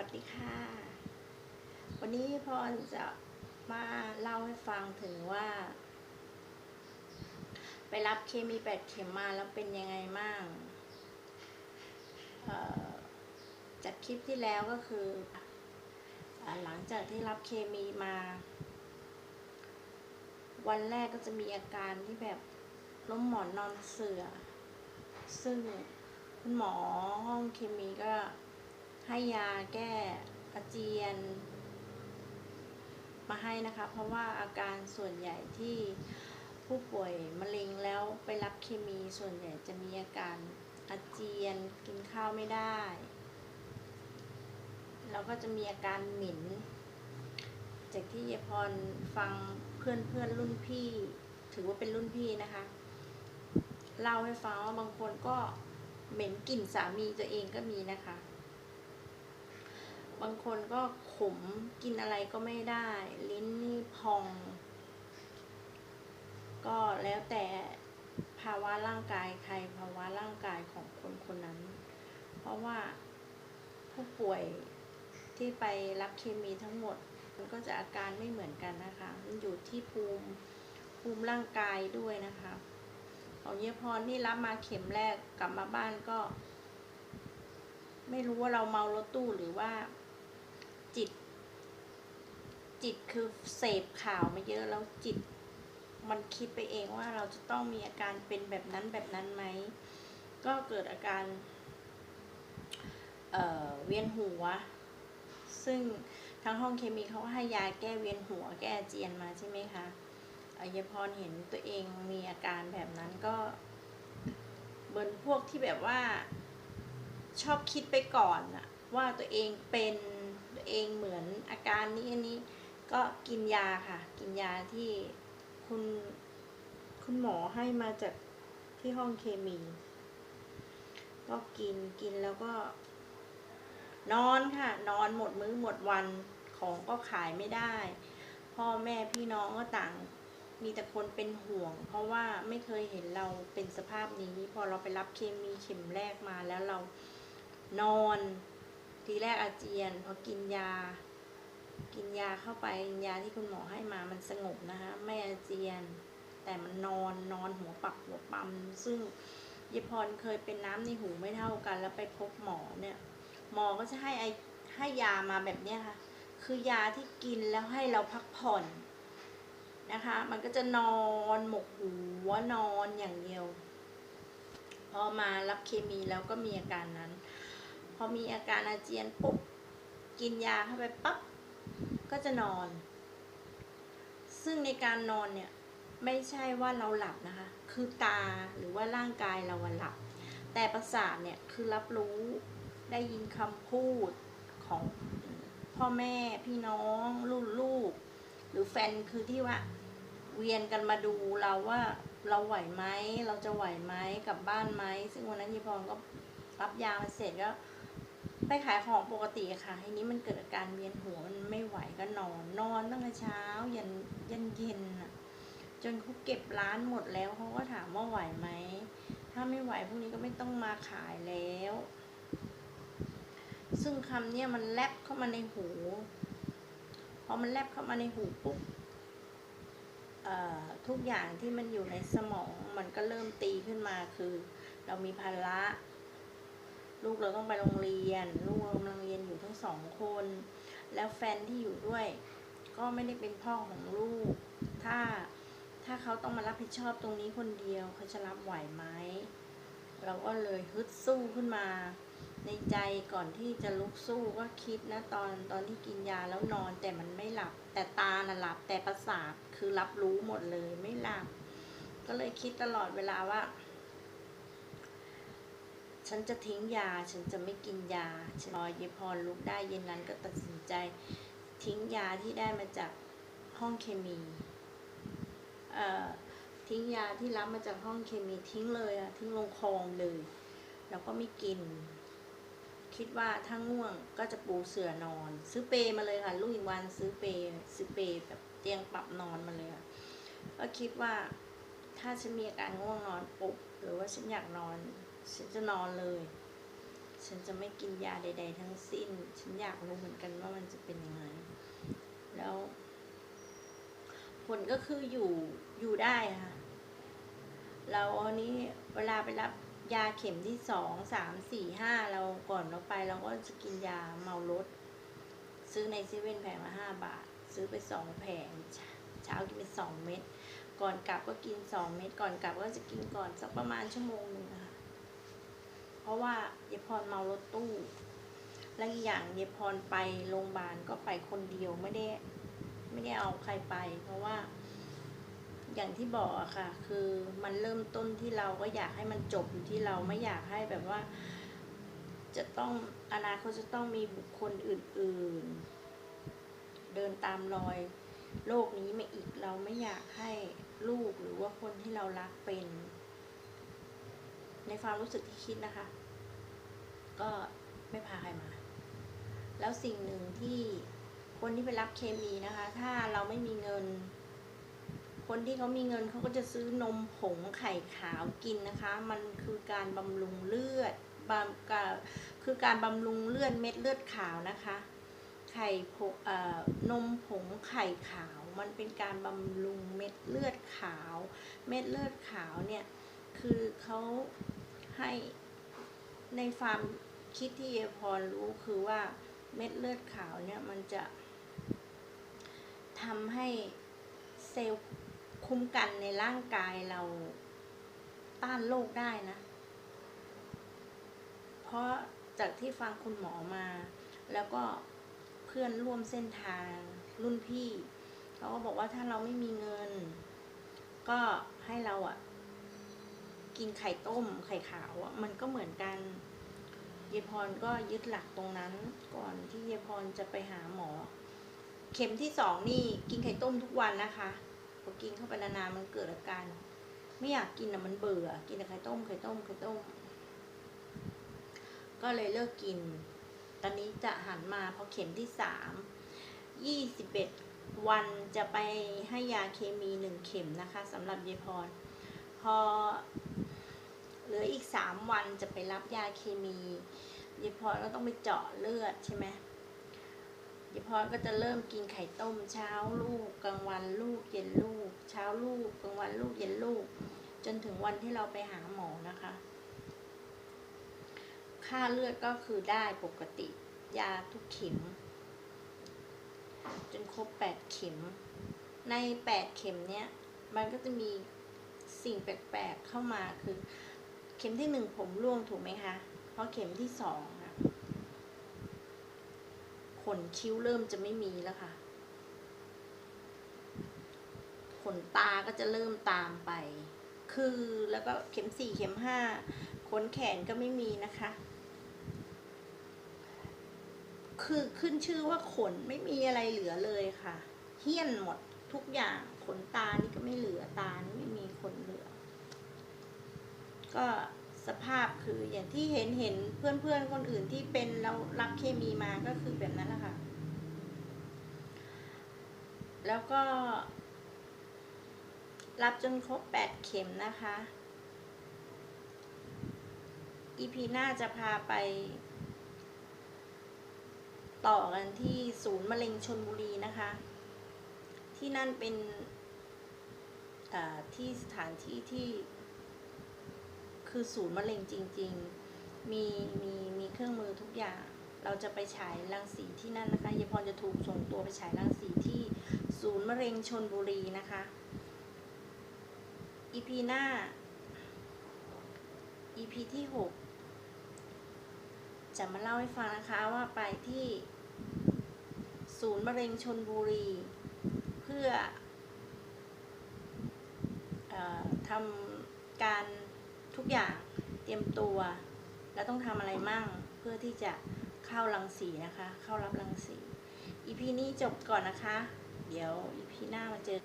วัสดีค่ะ วันนี้พรจะมาเล่าให้ฟังถึงว่า ไปรับเคมีแปดเข็มมาแล้วเป็นยังไงบ้างจากคลิปที่แล้วก็คืออหลังจากที่รับเคมีมา วันแรกก็จะมีอาการที่แบบล้มหมอนนอนเสือ ซึ่งคุณหมอห้องเคมีก็ ให้ยาแก้อาเจียน มาให้นะคะ เพราะว่าอาการส่วนใหญ่ที่ผู้ป่วยมะเร็งแล้วไปรับเคมีส่วนใหญ่จะมีอาการอาเจียนกินข้าวไม่ได้ แล้วก็จะมีอาการหมิ่นจากที่ยายพรฟังเพื่อนเพื่อนรุ่นพี่ ถือว่าเป็นรุ่นพี่นะคะ เล่าให้ฟังว่าบางคนก็เหม็นกลิ่นสามีตัวเองก็มีนะคะ บางคนก็ขมกินอะไรก็ไม่ได้ ลิ้นนี่พอง ก็แล้วแต่ภาวะร่างกายใครภาวะร่างกายของคนคนนั้น เพราะว่าผู้ป่วยที่ไปรับเคมีทั้งหมด มันก็จะอาการไม่เหมือนกันนะคะ มันอยู่ที่ภูมิภูมิร่างกายด้วยนะคะของเยายพรนี่รับมาเข็มแรกกลับมาบ้านก็ ไม่รู้ว่าเราเมารถตู้หรือว่า จิต จิตคือเสพข่าวมาเยอะแล้วจิต มันคิดไปเองว่าเราจะต้องมีอาการเป็นแบบนั้นแบบนั้นไหม ก็เกิดอาการเเวียนหัว ซึ่งทางห้องเคมีเขาให้ยาแก้เวียนหัวแก้อาเจียนมาใช่ไหมคะอายพรเห็นตัวเองมีอาการแบบนั้นก็เหมือนพวกที่แบบว่าชอบคิดไปก่อนอะว่าตัวเองเป็น เองเหมือนอาการนี้อันนี้ ก็กินยาค่ะ กินยาที่คุณคุณหมอให้มาจากที่ห้องเคมี ก็กินกินแล้วก็ นอนค่ะ นอนหมดมื้อหมดวันของก็ขายไม่ได้ พ่อแม่พี่น้องก็ต่างมีแต่คนเป็นห่วง เพราะว่าไม่เคยเห็นเราเป็นสภาพนี้ พอเราไปรับเคมีเข็มแรกมาแล้วเรานอน ทีแรกอาเจียนพอกินยา กินยาเข้าไปยาที่คุณหมอให้มามันสงบนะคะไม่อาเจียน แต่มันนอนนอนหัวปักหัวปั๊มซึ่งยายพรเคยเป็นน้ำในหูไม่เท่ากัน แล้วไปพบหมอเนี่ย หมอก็จะให้ไอให้ยามาแบบเนี้ยค่ะ คือยาที่กินแล้วให้เราพักผ่อนนะคะ มันก็จะนอนหมกหัวนอนอย่างเดียว พอมารับเคมีแล้วก็มีอาการนั้น พอมีอาการอาเจียนปุ๊บกินยาเข้าไปปั๊บก็จะนอน ซึ่งในการนอนเนี่ยไม่ใช่ว่าเราหลับนะคะ คือตาหรือว่าร่างกายเราหลับ แต่ประสาทเนี่ยคือรับรู้ได้ยินคำพูดของพ่อแม่พี่น้องลูกลูก หรือแฟนคือที่ว่าเวียนกันมาดูเราว่าเราไหวไหมเราจะไหวไหมกลับบ้านไหมซึ่งวันนั้นยีพรก็รับยามาเสร็จก็ ไปขายของปกติค่ะทีนี้มันเกิดอาการเวียนหัวมันไม่ไหวก็นอนนอนตั้งแต่เช้ายันยันเย็นอะจนเขาเก็บร้านหมดแล้วเขาก็ถามว่าไหวไหมถ้าไม่ไหวพวกนี้ก็ไม่ต้องมาขายแล้ว ซึ่งคำเนี้ยมันแลบเข้ามาในหูพอมันแลบเข้ามาในหูปุ๊บทุกอย่างที่มันอยู่ในสมองมันก็เริ่มตีขึ้นมาคือ เรามีภาระ ลูกเราต้องไปโรงเรียน ลูกเรากำลังเรียนอยู่ทั้งสองคน แล้วแฟนที่อยู่ด้วย ก็ไม่ได้เป็นพ่อของลูก ถ้าถ้าเขาต้องมารับผิดชอบตรงนี้คนเดียวเขาจะรับไหวไหมเราก็เลยฮึดสู้ขึ้นมา ในใจก่อนที่จะลุกสู้ก็คิดนะตอนตอนที่กินยาแล้วนอนแต่มันไม่หลับ แต่ตาน่ะหลับแต่ประสาทคือรับรู้หมดเลยไม่หลับ ก็เลยคิดตลอดเวลาว่า ฉันจะทิ้งยา ฉันจะไม่กินยาฉันรอเยพรลุกได้เย็นนั้นก็ตัดสินใจ ทิ้งยาที่ได้มาจากห้องเคมีเอ่อทิ้งยาที่รับมาจากห้องเคมีทิ้งเลยอะทิ้งลงคลองเลย แล้วก็ไม่กิน คิดว่าถ้าง่วงก็จะปูเสื่อนอน ซื้อเปมาเลยค่ะลูกอีกวันซื้อเปซื้อเปแบบเตียงปรับนอนมาเลยค่ะก็คิดว่าถ้าฉันมีอาการง่วงนอนปุ๊บหรือว่าฉันอยากนอน ฉันจะนอนเลย ฉันจะไม่กินยาใด ๆ ทั้งสิ้น ฉันอยากรู้เหมือนกันว่ามันจะเป็นยังไง แล้ว ผลก็คืออยู่อยู่ได้ค่ะ เราอันนี้เวลาไปรับยาเข็มที่สองสามสี่ห้าเราก่อนเราไปเราก็จะกินยาเมารถ ซื้อในเซเว่นแผงละห้าบาท ซื้อไปสองแผงเช้ากินไปสองเม็ดก่อนกลับก็กินสองเม็ดก่อนกลับก็จะกินก่อนสักประมาณชั่วโมงหนึ่ง เพราะว่ายายพรเมารถตู้ และอีกอย่างยายพรไปโรงพยาบาลก็ไปคนเดียวไม่ได้ไม่ได้เอาใครไป เพราะว่า อย่างที่บอกอะค่ะ คือมันเริ่มต้นที่เราก็อยากให้มันจบอยู่ที่เราไม่อยากให้แบบว่า จะต้องอนาคตจะต้องมีบุคคลอื่น ๆ เดินตามรอยโลกนี้มาอีกเราไม่อยากให้ลูกหรือว่าคนที่เรารักเป็น ในความรู้สึกที่คิดนะคะ ก็ไม่พาใครมา แล้วสิ่งหนึ่งที่คนที่ไปรับเคมีนะคะ ถ้าเราไม่มีเงิน คนที่เขามีเงินเขาก็จะซื้อนมผงไข่ขาวกินนะคะ มันคือการบำรุงเลือดบำกาคือการบำรุงเลือดเม็ดเลือดขาวนะคะ ไข่ผงนมผงไข่ขาว มันเป็นการบำรุงเม็ดเลือดขาว เม็ดเลือดขาวเนี่ย คือเขา ให้ในความคิดที่เอพรรู้คือว่าเม็ดเลือดขาวเนี่ยมันจะทำให้เซลล์คุ้มกันในร่างกายเราต้านโรคได้นะ เพราะจากที่ฟังคุณหมอมา แล้วก็เพื่อนร่วมเส้นทางรุ่นพี่ เขาก็บอกว่าถ้าเราไม่มีเงิน ก็ให้เราอะ กินไข่ต้มไข่ขาวอะมันก็เหมือนกัน เยพรก็ยึดหลักตรงนั้น ก่อนที่เยพรจะไปหาหมอ เข็มที่สองนี่กินไข่ต้มทุกวันนะคะพอกินเข้าไปนานๆมันเกิดอาการไม่อยากกินอะมันเบื่อ กินแต่ไข่ต้มไข่ต้มไข่ต้ม ก็เลยเลิกกิน ตอนนี้จะหันมาพอเข็มที่สามยี่สิบเอ็ดวันจะไปให้ยาเคมีหนึ่งเข็มนะคะสำหรับเยายพร พอเหลืออีกสามวันจะไปรับยาเคมียายพรก็ต้องไปเจาะเลือดใช่ไหมยายพรก็จะเริ่มกินไข่ต้มเช้าลูกกลางวันลูกเย็นลูก เช้าลูกกลางวันลูกเย็นลูก จนถึงวันที่เราไปหาหมอนะคะ ค่าเลือดก็คือได้ปกติยาทุกเข็ม จนครบแปดเข็ม ในแปดเข็มเนี้ยมันก็จะมี สิ่งแปลกๆเข้ามาคือ เข็มที่หนึ่งผมร่วงถูกไหมคะ เพราะเข็มที่สองอะขนคิ้วเริ่มจะไม่มีแล้วค่ะ ขนตาก็จะเริ่มตามไป คือแล้วก็เข็มสี่เข็มห้าขนแขนก็ไม่มีนะคะ คือขึ้นชื่อว่าขนไม่มีอะไรเหลือเลยค่ะ เหี้ยนหมดทุกอย่างขนตานี่ก็ไม่เหลือตานี่ ไม่มีขนเหลือ ก็สภาพคืออย่างที่เห็นเห็นเพื่อนๆคนอื่นที่เป็นแล้วรับเคมีมาก็คือแบบนั้นแหละค่ะ แล้วก็ รับจนครบแปดเข็มนะคะ อีพีหน้าจะพาไป ต่อกันที่ศูนย์มะเร็งชนบุรีนะคะ ที่นั่นเป็น ที่สถานที่ที่ คือศูนย์มะเร็งจริง ๆ มีมีมีเครื่องมือทุกอย่าง เราจะไปฉายรังสีที่นั่นนะคะยายพรจะถูกส่งตัวไปฉายรังสีที่ศูนย์มะเร็งชนบุรีนะคะอีพีหน้าอีพีที่หกจะมาเล่าให้ฟังนะคะว่าไปที่ศูนย์มะเร็งชนบุรี เพื่อ ทำการทุกอย่างเตรียมตัว แล้วต้องทำอะไรมั่งเพื่อที่จะเข้ารังสีนะคะ เข้ารับรังสีอีพีนี้จบก่อนนะคะ เดี๋ยวอีพีหน้ามาเจอ